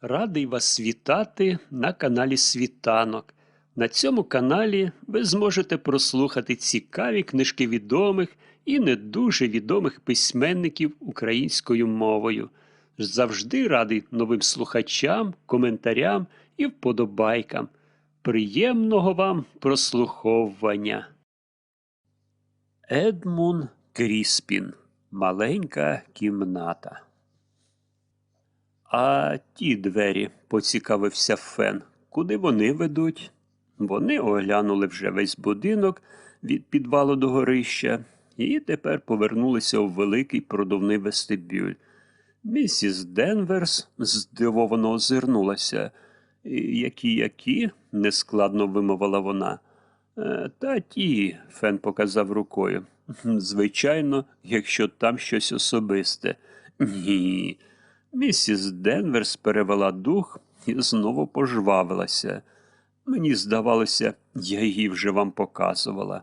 Радий вас вітати на каналі Світанок. На цьому каналі ви зможете прослухати цікаві книжки відомих і не дуже відомих письменників українською мовою. Завжди радий новим слухачам, коментарям і вподобайкам. Приємного вам прослуховування. Едмун Кріспін. Маленька кімната. А ті двері, поцікавився Фен, куди вони ведуть? Вони оглянули вже весь будинок від підвалу до горища і тепер повернулися у великий продувний вестибюль. Місіс Денверс здивовано озирнулася. Які, які? нескладно вимовила вона. «Е, Та ті, Фен показав рукою. Звичайно, якщо там щось особисте. Ні. Місіс Денверс перевела дух і знову пожвавилася. Мені здавалося, я її вже вам показувала.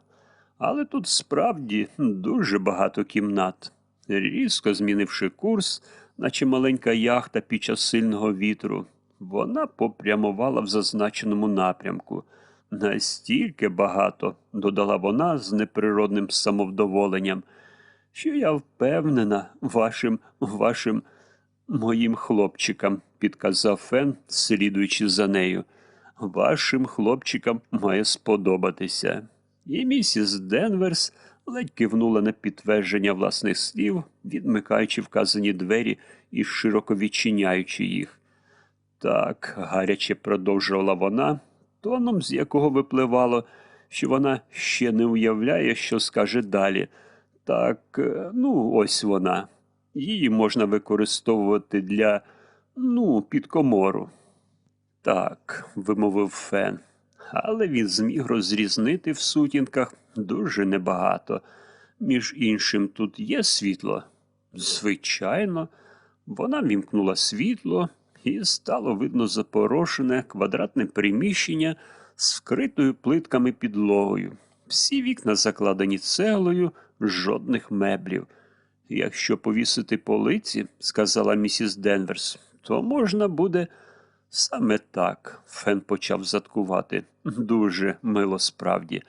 Але тут справді дуже багато кімнат. Різко змінивши курс, наче маленька яхта під час сильного вітру, вона попрямувала в зазначеному напрямку. Настільки багато, додала вона з неприродним самовдоволенням, що я впевнена вашим, вашим моїм хлопчикам, підказав Фен, слідуючи за нею. Вашим хлопчикам має сподобатися. І місіс Денверс ледь кивнула на підтвердження власних слів, відмикаючи вказані двері і широко відчиняючи їх. Так, гаряче продовжувала вона, тоном, з якого випливало, що вона ще не уявляє, що скаже далі. Так, е, ну, ось вона. Її можна використовувати для, ну, під комору. Так, вимовив Фен, але він зміг розрізнити в сутінках дуже небагато. Між іншим, тут є світло. Звичайно, вона вімкнула світло, і стало видно запорошене квадратне приміщення з вкритою плитками підлогою. Всі вікна закладені цеглою, жодних меблів. Якщо повісити полиці, сказала місіс Денверс, то можна буде саме так. Фен почав заткувати. Дуже мило справді.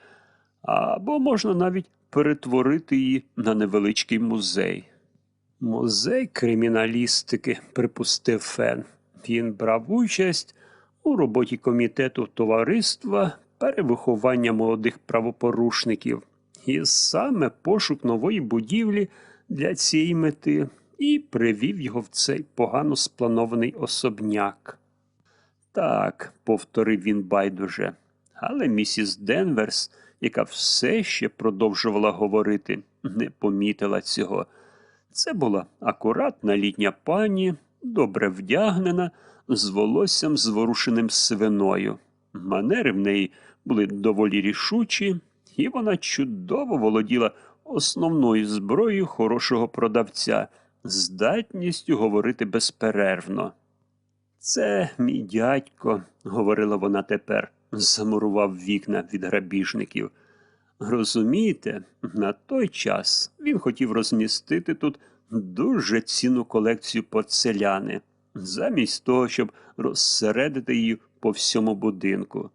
Або можна навіть перетворити її на невеличкий музей. Музей криміналістики, припустив Фен. Він брав участь у роботі комітету товариства перевиховання молодих правопорушників. І саме пошук нової будівлі для цієї мети і привів його в цей погано спланований особняк. Так, повторив він байдуже, але місіс Денверс, яка все ще продовжувала говорити, не помітила цього. Це була акуратна літня пані, добре вдягнена, з волоссям зворушеним свиною. Манери в неї були доволі рішучі, і вона чудово володіла основною зброєю хорошого продавця, здатністю говорити безперервно. Це мій дядько, говорила вона тепер, замурував вікна від грабіжників. Розумієте, на той час він хотів розмістити тут дуже цінну колекцію порцеляни, замість того, щоб розсередити її по всьому будинку.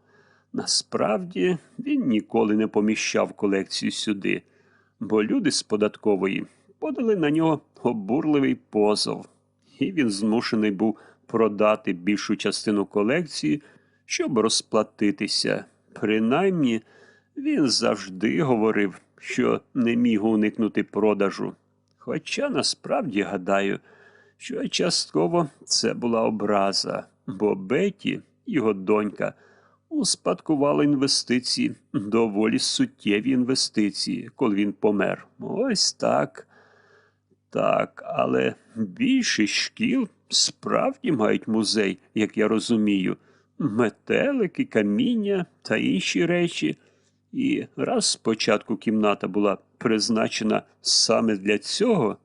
Насправді він ніколи не поміщав колекцію сюди, бо люди з податкової подали на нього обурливий позов, і він змушений був продати більшу частину колекції, щоб розплатитися. Принаймні, він завжди говорив, що не міг уникнути продажу. Хоча насправді гадаю, що частково це була образа, бо Беті, його донька, успадкувала інвестиції, доволі суттєві інвестиції, коли він помер. Ось так. Так, але більшість шкіл справді мають музей, як я розумію, метелики, каміння та інші речі. І раз спочатку кімната була призначена саме для цього.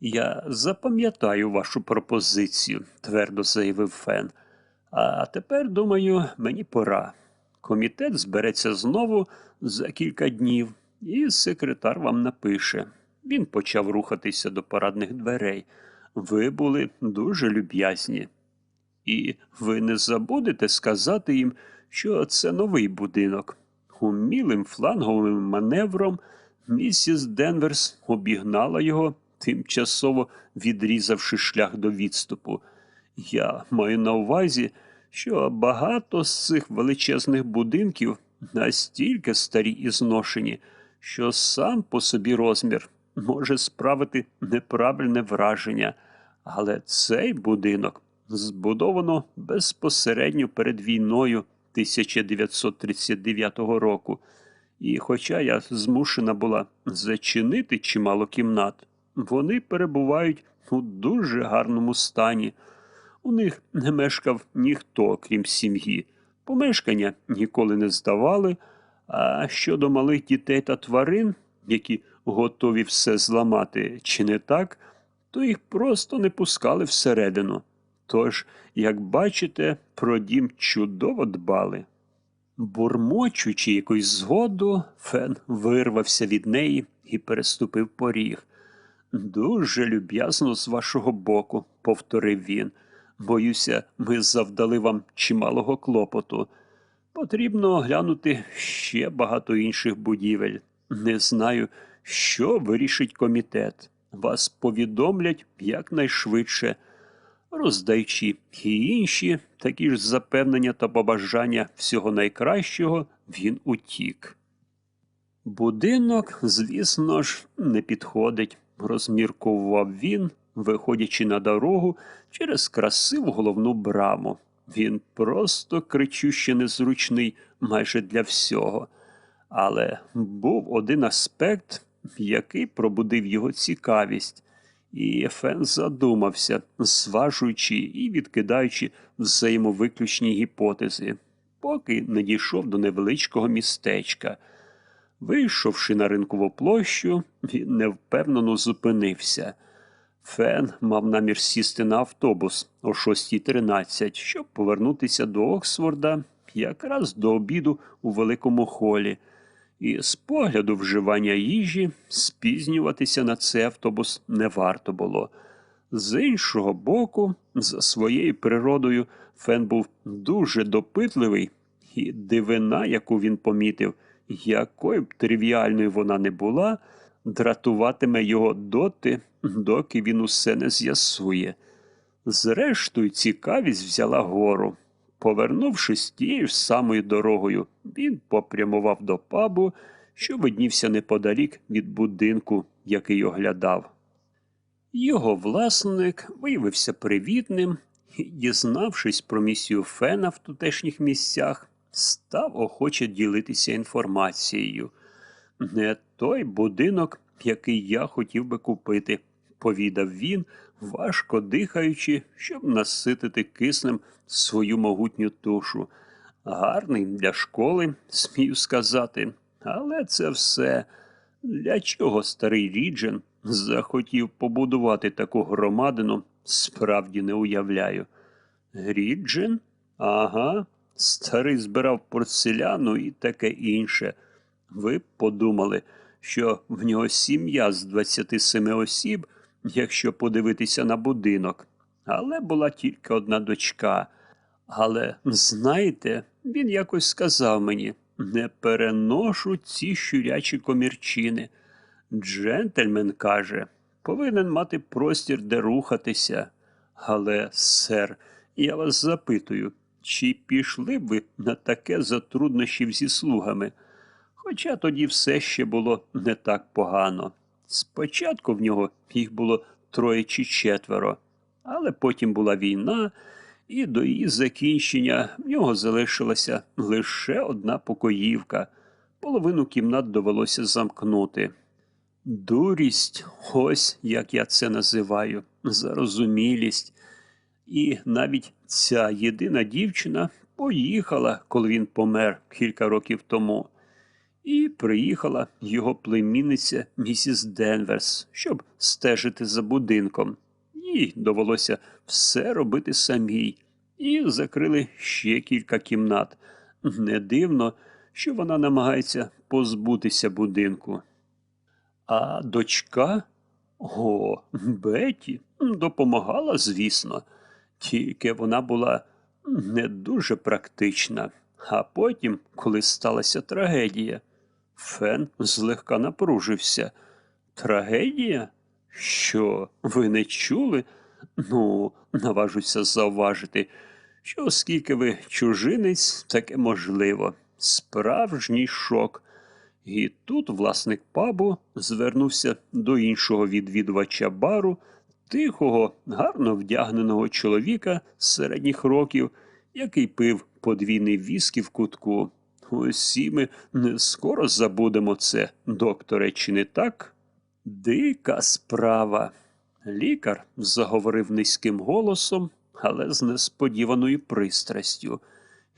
Я запам'ятаю вашу пропозицію, твердо заявив Фен. А тепер, думаю, мені пора. Комітет збереться знову за кілька днів, і секретар вам напише. Він почав рухатися до парадних дверей. Ви були дуже люб'язні. І ви не забудете сказати їм, що це новий будинок. Умілим фланговим маневром місіс Денверс обігнала його, тимчасово відрізавши шлях до відступу. Я маю на увазі, що багато з цих величезних будинків настільки старі і зношені, що сам по собі розмір може справити неправильне враження. Але цей будинок збудовано безпосередньо перед війною 1939 року. І хоча я змушена була зачинити чимало кімнат, вони перебувають у дуже гарному стані. У них не мешкав ніхто, крім сім'ї. Помешкання ніколи не здавали. А щодо малих дітей та тварин, які готові все зламати, чи не так, то їх просто не пускали всередину. Тож, як бачите, про дім чудово дбали. Бурмочучи якусь згоду, Фен вирвався від неї і переступив поріг. Дуже люб'язно з вашого боку, повторив він. Боюся, ми завдали вам чималого клопоту. Потрібно оглянути ще багато інших будівель. Не знаю, що вирішить комітет. Вас повідомлять якнайшвидше. Роздаючи і інші такі ж запевнення та побажання всього найкращого, він утік. Будинок, звісно ж, не підходить, розміркував він, виходячи на дорогу через красиву головну браму. Він просто кричуще незручний майже для всього. Але був один аспект, який пробудив його цікавість, і Фен задумався, зважуючи і відкидаючи взаємовиключні гіпотези, поки не дійшов до невеличкого містечка. Вийшовши на ринкову площу, він невпевнено зупинився. Фен мав намір сісти на автобус о 6.13, щоб повернутися до Оксфорда якраз до обіду у великому холі, і з погляду вживання їжі спізнюватися на цей автобус не варто було. З іншого боку, за своєю природою, Фен був дуже допитливий, і дивина, яку він помітив, якою б тривіальною вона не була, дратуватиме його доти, доки він усе не з'ясує. Зрештою, цікавість взяла гору. Повернувшись тією ж самою дорогою, він попрямував до пабу, що виднівся неподалік від будинку, який оглядав. Його власник виявився привітним і, дізнавшись про місію Фена в тутешніх місцях, став охоче ділитися інформацією. Не той будинок, який я хотів би купити, повідав він, важко дихаючи, щоб наситити киснем свою могутню тушу. Гарний для школи, смію сказати, але це все. Для чого старий Ріджен захотів побудувати таку громадину, справді не уявляю. Ріджен? Ага, старий збирав порцеляну і таке інше. Ви б подумали, що в нього сім'я з 27 осіб, якщо подивитися на будинок, але була тільки одна дочка. Але, знаєте, він якось сказав мені не переношу ці щурячі комірчини. Джентльмен каже, повинен мати простір, де рухатися. Але, сер, я вас запитую, чи пішли б ви на таке за труднощів зі слугами? Хоча тоді все ще було не так погано. Спочатку в нього їх було троє чи четверо, але потім була війна, і до її закінчення в нього залишилася лише одна покоївка. Половину кімнат довелося замкнути. Дурість, ось як я це називаю, зарозумілість. І навіть ця єдина дівчина поїхала, коли він помер кілька років тому. І приїхала його племінниця місіс Денверс, щоб стежити за будинком. Їй довелося все робити самій, і закрили ще кілька кімнат. Не дивно, що вона намагається позбутися будинку. А дочка? О, Беті допомагала, звісно. Тільки вона була не дуже практична. А потім, коли сталася трагедія, Фен злегка напружився. Трагедія? Що, ви не чули? Ну, наважуся зауважити, що оскільки ви чужинець, таке можливо. Справжній шок. І тут власник пабу звернувся до іншого відвідувача бару, тихого, гарно вдягненого чоловіка середніх років, який пив подвійний віскі в кутку. Усі ми не скоро забудемо це, докторе, чи не так? Дика справа. Лікар заговорив низьким голосом, але з несподіваною пристрастю.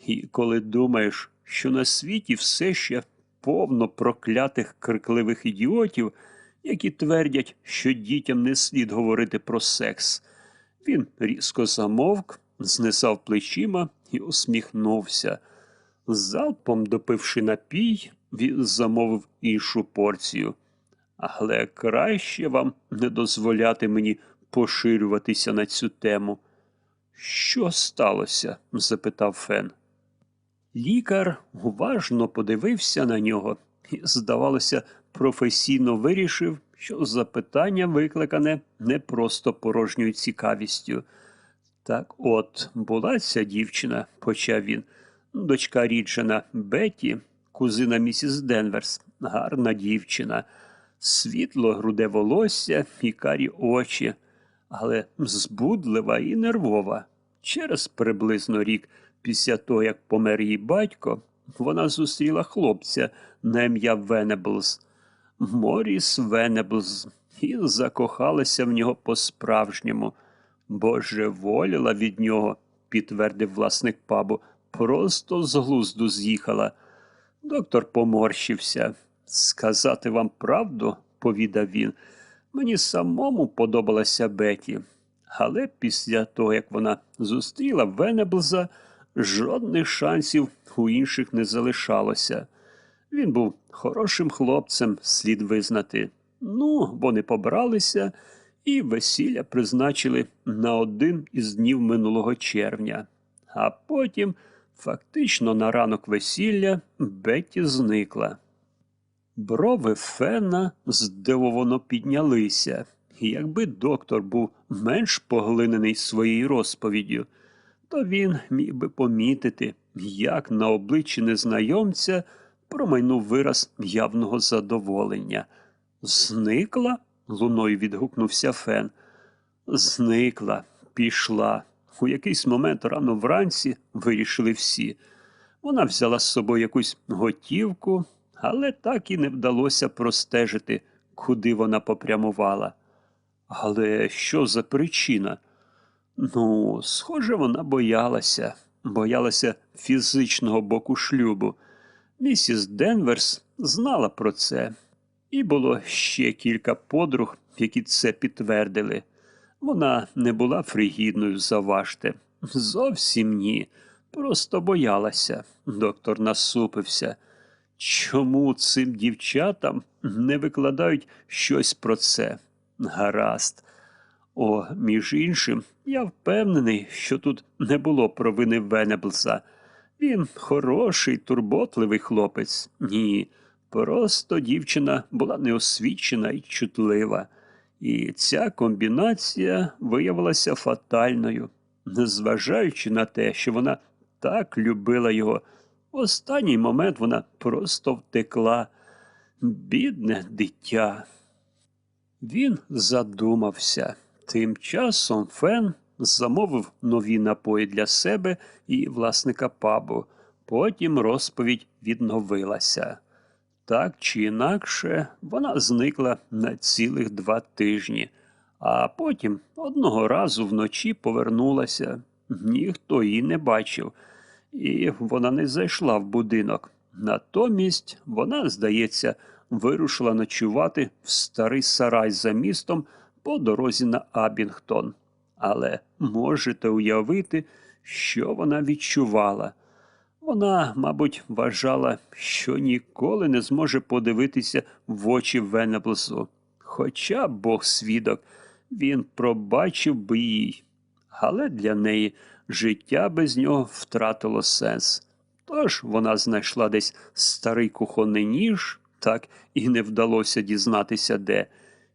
І коли думаєш, що на світі все ще повно проклятих крикливих ідіотів, які твердять, що дітям не слід говорити про секс, він різко замовк, знесав плечима і усміхнувся. Залпом допивши напій, він замовив іншу порцію. Але краще вам не дозволяти мені поширюватися на цю тему. Що сталося? запитав Фен. Лікар уважно подивився на нього і, здавалося, професійно вирішив, що запитання викликане не просто порожньою цікавістю. Так от, була ця дівчина, почав він, дочка ріджена Бетті, кузина місіс Денверс, гарна дівчина, світло груде волосся і карі очі, але збудлива і нервова. Через приблизно рік після того, як помер її батько, вона зустріла хлопця на ім'я Венеблз, Моріс Венеблз, і закохалася в нього по-справжньому. Божеволіла від нього, підтвердив власник пабу, просто з глузду з'їхала. Доктор поморщився. Сказати вам правду, повідав він, мені самому подобалася Беті. Але після того, як вона зустріла Венеблза, жодних шансів у інших не залишалося. Він був хорошим хлопцем, слід визнати. Ну, вони побралися і весілля призначили на один із днів минулого червня. А потім, фактично на ранок весілля, Бетті зникла. Брови Фена здивовано піднялися, і якби доктор був менш поглинений своєю розповіддю, то він міг би помітити, як на обличчі незнайомця промайнув вираз явного задоволення. Зникла? луною відгукнувся Фен. Зникла, пішла. У якийсь момент рано вранці вирішили всі. Вона взяла з собою якусь готівку, але так і не вдалося простежити, куди вона попрямувала. Але що за причина? Ну, схоже, вона боялася, боялася фізичного боку шлюбу. Місіс Денверс знала про це, і було ще кілька подруг, які це підтвердили. Вона не була фригідною, заважте. Зовсім ні. Просто боялася. Доктор насупився. Чому цим дівчатам не викладають щось про це? Гаразд. О, між іншим, я впевнений, що тут не було провини Венеблса. Він хороший, турботливий хлопець. Ні. Просто дівчина була неосвічена і чутлива. І ця комбінація виявилася фатальною, незважаючи на те, що вона так любила його. В останній момент вона просто втекла. Бідне дитя. Він задумався. Тим часом Фен замовив нові напої для себе і власника пабу. Потім розповідь відновилася. Так чи інакше, вона зникла на цілих два тижні, а потім одного разу вночі повернулася. Ніхто її не бачив, і вона не зайшла в будинок. Натомість вона, здається, вирушила ночувати в старий сарай за містом по дорозі на Абінгтон. Але можете уявити, що вона відчувала. Вона, мабуть, вважала, що ніколи не зможе подивитися в очі Венеблсу. Хоча Бог свідок, він пробачив би їй. але для неї життя без нього втратило сенс. Тож вона знайшла десь старий кухонний ніж, так і не вдалося дізнатися де,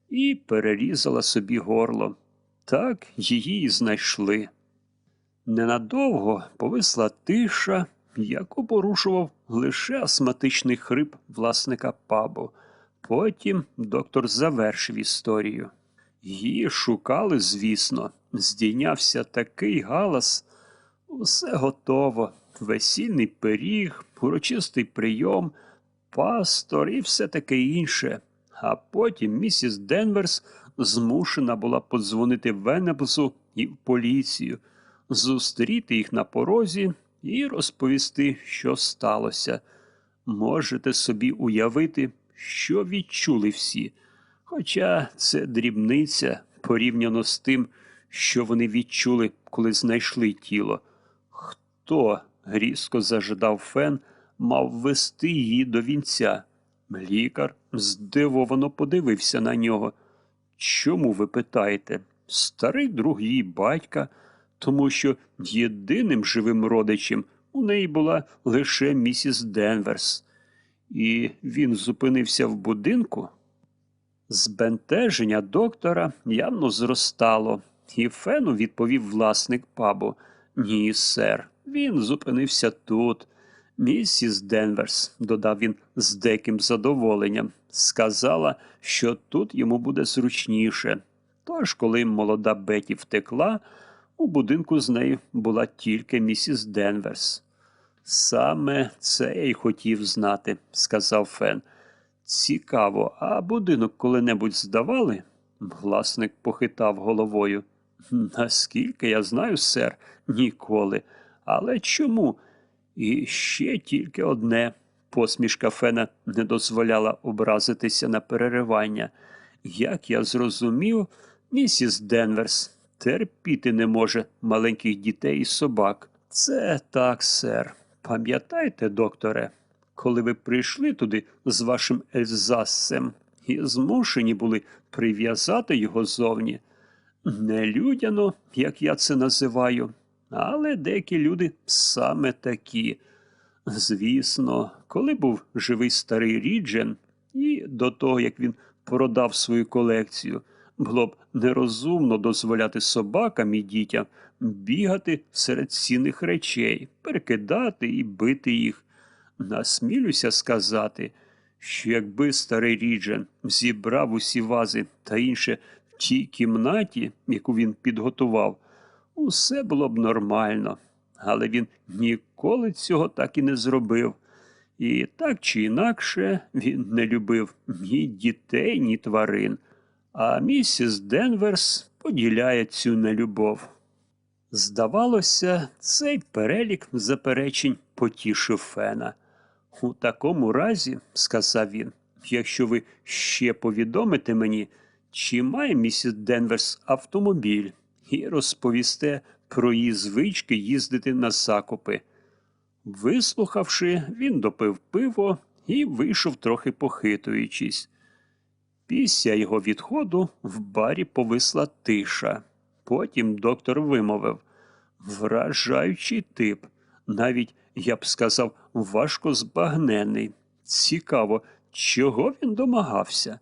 і перерізала собі горло. Так її і знайшли. Ненадовго повисла тиша, яку порушував лише астматичний хрип власника пабу. Потім доктор завершив історію. Її шукали, звісно, здійнявся такий галас. Усе готово. Весільний пиріг, урочистий прийом, пастор і все таке інше. А потім місіс Денверс змушена була подзвонити Венеблсу і в поліцію, зустріти їх на порозі і розповісти, що сталося. Можете собі уявити, що відчули всі. Хоча це дрібниця порівняно з тим, що вони відчули, коли знайшли тіло. Хто, різко зажадав фен, мав вести її до вінця? Лікар здивовано подивився на нього. Чому ви питаєте? Старий друг її батька, тому що єдиним живим родичем у неї була лише місіс Денверс. І він зупинився в будинку. Збентеження доктора явно зростало, і Фену відповів власник пабу. Ні, сер, він зупинився тут. Місіс Денверс, додав він з деким задоволенням, сказала, що тут йому буде зручніше. Тож, коли молода Беті втекла, у будинку з нею була тільки місіс Денверс. Саме це я й хотів знати, сказав Фен. Цікаво, а будинок коли-небудь здавали? Власник похитав головою. Наскільки я знаю, сер, ніколи. Але чому? І ще тільки одне. Посмішка Фена не дозволяла образитися на переривання. Як я зрозумів, місіс Денверс терпіти не може маленьких дітей і собак. Це так, сер. Пам'ятаєте, докторе, коли ви прийшли туди з вашим Ельзассем і змушені були прив'язати його зовні? Нелюдяно, як я це називаю, але деякі люди саме такі. Звісно, коли був живий старий Ріджен, і до того, як він продав свою колекцію, було б нерозумно дозволяти собакам і дітям бігати серед цінних речей, перекидати і бити їх. Насмілюся сказати, що якби старий Ріджен зібрав усі вази та інше в тій кімнаті, яку він підготував, усе було б нормально, але він ніколи цього так і не зробив. І так чи інакше він не любив ні дітей, ні тварин, а місіс Денверс поділяє цю нелюбов. Здавалося, цей перелік заперечень потішив Фена. У такому разі, сказав він, якщо ви ще повідомите мені, чи має місіс Денверс автомобіль, і розповісте про її звички їздити на закупи. Вислухавши, він допив пиво і вийшов трохи похитуючись. Після його відходу в барі повисла тиша. Потім доктор вимовив вражаючий тип, навіть, я б сказав, важко збагнений. Цікаво, чого він домагався?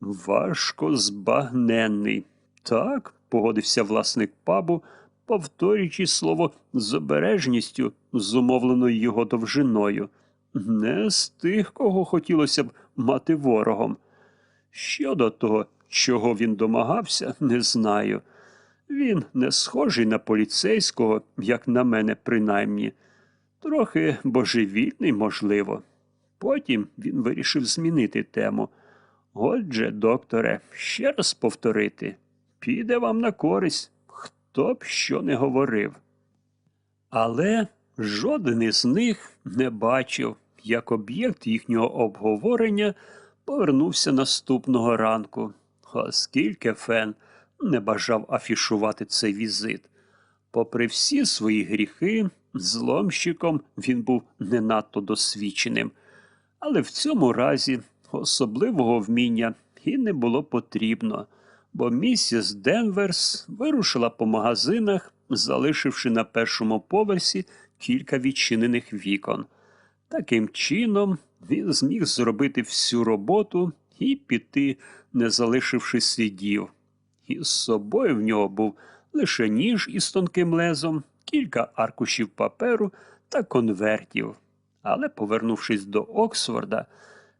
Важко збагненний. Так, погодився власник пабу, повторюючи слово з обережністю, зумовленою його довжиною. Не з тих, кого хотілося б мати ворогом. Щодо того, чого він домагався, не знаю. Він не схожий на поліцейського, як на мене, принаймні. Трохи божевільний, можливо. Потім він вирішив змінити тему. Отже, докторе, ще раз повторити, піде вам на користь, хто б що не говорив. Але жоден із них не бачив, як об'єкт їхнього обговорення повернувся наступного ранку, оскільки Фен не бажав афішувати цей візит. Попри всі свої гріхи, зломщиком він був не надто досвідченим, але в цьому разі особливого вміння і не було потрібно, бо місіс Денверс вирушила по магазинах залишивши на першому поверсі кілька відчинених вікон. Таким чином він зміг зробити всю роботу і піти, не залишивши слідів. І з собою в нього був лише ніж із тонким лезом, кілька аркушів паперу та конвертів. Але, повернувшись до Оксфорда,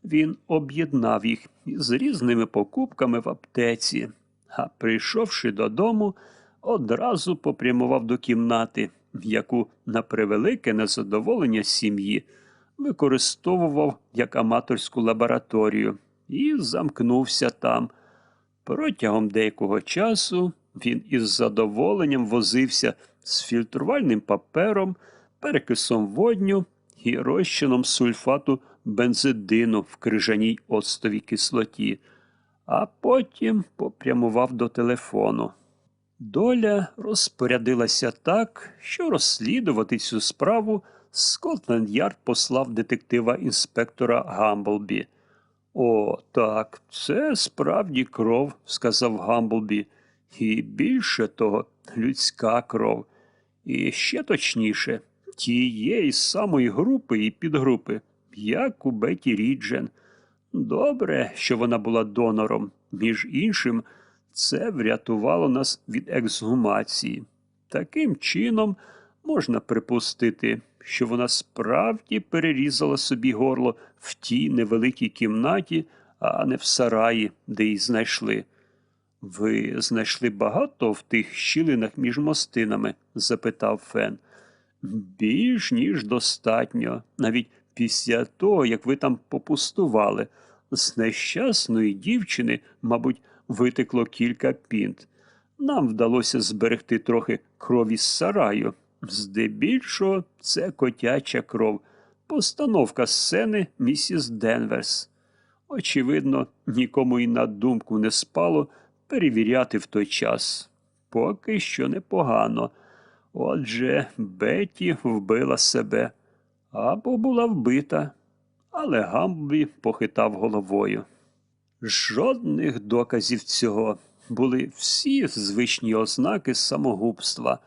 він об'єднав їх із різними покупками в аптеці, а прийшовши додому, одразу попрямував до кімнати, яку, на превелике незадоволення сім'ї, використовував як аматорську лабораторію і замкнувся там. Протягом деякого часу він із задоволенням возився з фільтрувальним папером, перекисом водню і розчином сульфату бензидину в крижаній оцтовій кислоті, а потім попрямував до телефону. Доля розпорядилася так, що розслідувати цю справу Скотленд Ярд послав детектива інспектора Гамблбі. О, так, це справді кров, сказав Гамблбі. І більше того, людська кров. І ще точніше, тієї самої групи і підгрупи, як у Беті Ріджен. Добре, що вона була донором. Між іншим, це врятувало нас від ексгумації. Таким чином, можна припустити, що вона справді перерізала собі горло в тій невеликій кімнаті, а не в сараї, де її знайшли. Ви знайшли багато в тих щілинах між мостинами? запитав Фен. Більш ніж достатньо, навіть після того, як ви там попустували. З нещасної дівчини, мабуть, витекло кілька пінт. Нам вдалося зберегти трохи крові з сараю. Здебільшого це котяча кров, постановка сцени місіс Денверс. Очевидно, нікому і на думку не спало перевіряти в той час. Поки що непогано. Отже, Беті вбила себе або була вбита, але Гамблі похитав головою. Жодних доказів цього були всі звичні ознаки самогубства,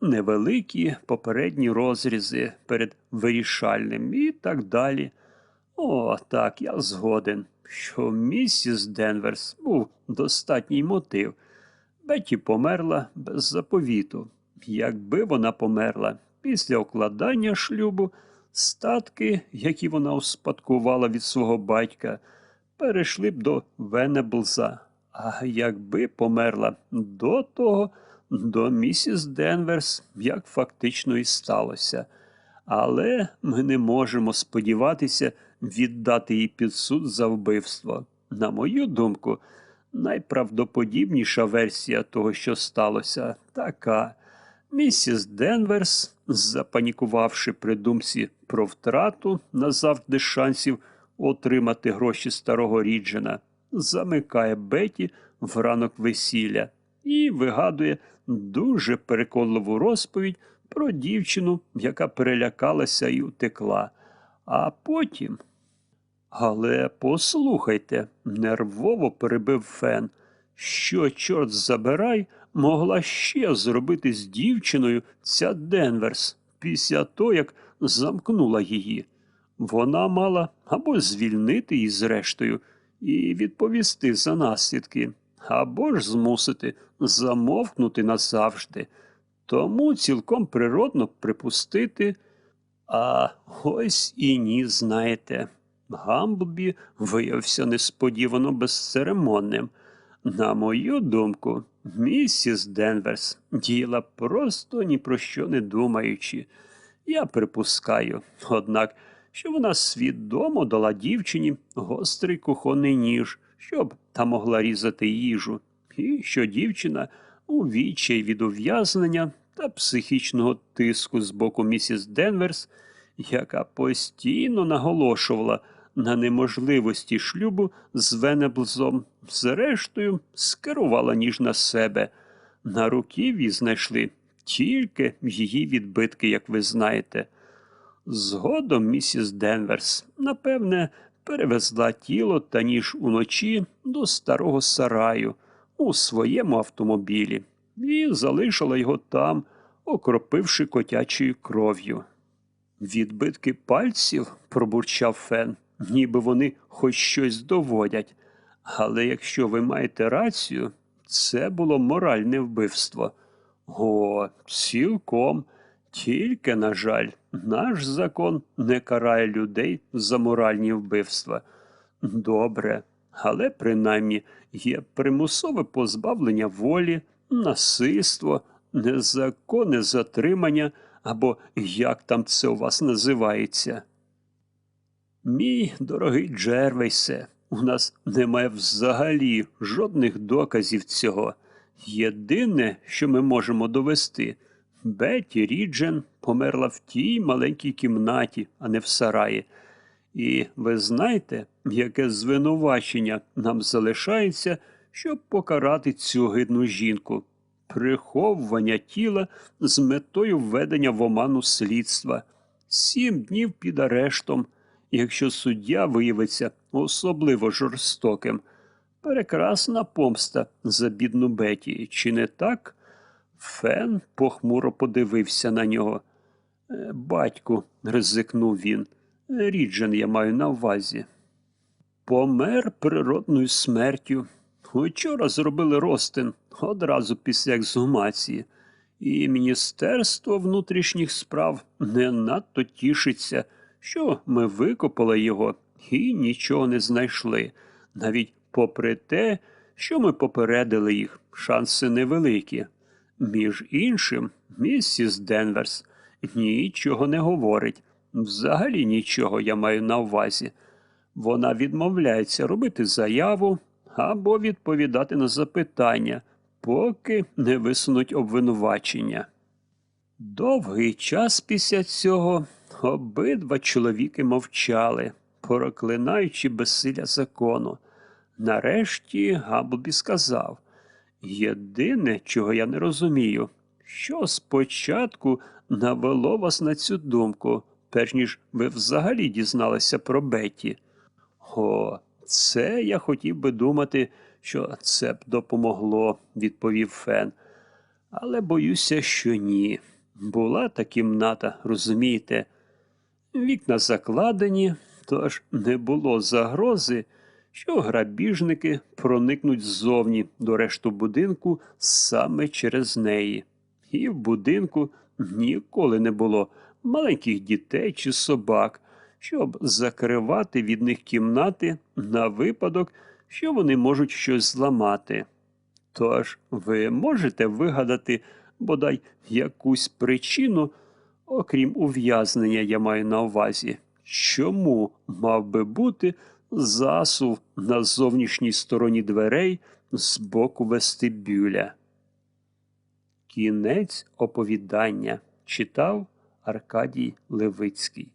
невеликі попередні розрізи перед вирішальним і так далі. О, так, я згоден, що місіс Денверс був достатній мотив. Беті померла без заповіту. Якби вона померла після укладання шлюбу, статки, які вона успадкувала від свого батька, перейшли б до Венеблза. А якби померла до того, до місіс Денверс, як фактично і сталося. Але ми не можемо сподіватися віддати їй під суд за вбивство. На мою думку, найправдоподібніша версія того, що сталося, така. Місіс Денверс, запанікувавши при думці про втрату назавжди шансів отримати гроші старого Ріджена, замикає Беті в ранок весілля і вигадує дуже переконливу розповідь про дівчину, яка перелякалася і утекла. А потім. Але послухайте, нервово перебив Фен, що, чорт забирай, могла ще зробити з дівчиною ця Денверс після того, як замкнула її. Вона мала або звільнити її зрештою і відповісти за наслідки, або ж змусити замовкнути назавжди. Тому цілком природно припустити. А ось і ні, знаєте. Гамблбі виявився несподівано безцеремонним. На мою думку, місіс Денверс діяла просто ні про що не думаючи. Я припускаю, однак, що вона свідомо дала дівчині гострий кухонний ніж, щоб та могла різати їжу, і що дівчина у відчай від ув'язнення та психічного тиску з боку місіс Денверс, яка постійно наголошувала на неможливості шлюбу з Венеблзом, зрештою скерувала ніж на себе. На руків'ї знайшли тільки її відбитки, як ви знаєте. Згодом місіс Денверс, напевне, перевезла тіло та ніж уночі до старого сараю у своєму автомобілі. і залишила його там, окропивши котячою кров'ю. Відбитки пальців, пробурчав Фен, ніби вони хоч щось доводять. Але якщо ви маєте рацію, це було моральне вбивство. О, цілком. Тільки, на жаль, наш закон не карає людей за моральні вбивства. Добре, але принаймні є примусове позбавлення волі, насильство, незаконне затримання або як там це у вас називається. Мій дорогий Джервейсе, у нас немає взагалі жодних доказів цього. Єдине, що ми можемо довести, Бетті Ріджен померла в тій маленькій кімнаті, а не в сараї. І ви знаєте, яке звинувачення нам залишається, щоб покарати цю гидну жінку? Приховування тіла з метою введення в оману слідства. Сім днів під арештом, якщо суддя виявиться особливо жорстоким. Прекрасна помста за бідну Беті, чи не так? Фен похмуро подивився на нього. «Е, Батьку, ризикнув він. Ріджен я маю на увазі. Помер природною смертю. Учора зробили розтин одразу після ексгумації, і Міністерство внутрішніх справ не надто тішиться, що ми викопали його і нічого не знайшли, навіть попри те, що ми попередили їх, шанси невеликі. Між іншим, місіс Денверс нічого не говорить. Взагалі нічого я маю на увазі. Вона відмовляється робити заяву або відповідати на запитання, поки не висунуть обвинувачення. Довгий час після цього обидва чоловіки мовчали, проклинаючи безсилля закону. Нарешті Габлбі сказав Єдине, чого я не розумію, що спочатку навело вас на цю думку, перш ніж ви взагалі дізналися про Бетті. О, це я хотів би думати, що це б допомогло, відповів Фен. Але боюся, що ні. Була та кімната, розумієте. Вікна закладені, тож не було загрози, що грабіжники проникнуть ззовні до решту будинку саме через неї. І в будинку ніколи не було маленьких дітей чи собак, щоб закривати від них кімнати на випадок, що вони можуть щось зламати. Тож ви можете вигадати бодай якусь причину, окрім ув'язнення, я маю на увазі, чому мав би бути засув на зовнішній стороні дверей з боку вестибюля. Кінець оповідання читав Аркадій Левицький.